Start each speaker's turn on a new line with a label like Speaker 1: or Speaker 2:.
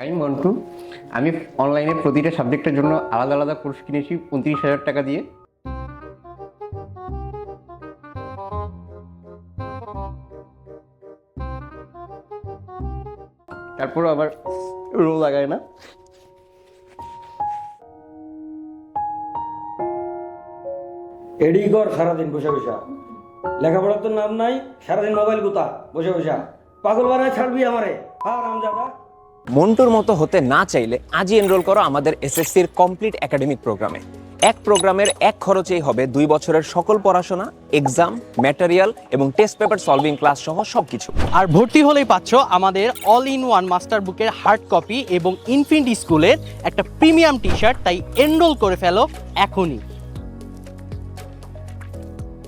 Speaker 1: আমি মন্টু, আমি অনলাইনে প্রতিটা সাবজেক্টের জন্য আলাদা আলাদা কোর্স কিনেছি উনত্রিশ হাজার টাকা দিয়ে। তারপর আবার রো লাগায় না।
Speaker 2: এডি কর, সারাদিন বসে বসে। লেখাপড়ার তো নাম নাই সারাদিন মোবাইল গুতা বসে বসে। পাগল বানায় ছাড়বি আমারে। হ্যাঁ রামজাদা
Speaker 3: মন্টুর মতো হতে না চাইলে আজই এনরোল করো আমাদের এসএসসির কমপ্লিট একাডেমিক প্রোগ্রামে এক প্রোগ্রামের এক খরচেই হবে দুই বছরের সকল পড়াশোনা এক্সাম ম্যাটেরিয়াল এবং টেস্ট পেপার সলভিং ক্লাস সহ সবকিছু।
Speaker 4: আর ভর্তি হলেই পাচ্ছ আমাদের অল ইন ওয়ান মাস্টার বুকের হার্ড কপি এবং ইনফিনিটি স্কুলের একটা প্রিমিয়াম টি শার্ট তাই এনরোল করে ফেলো এখনই।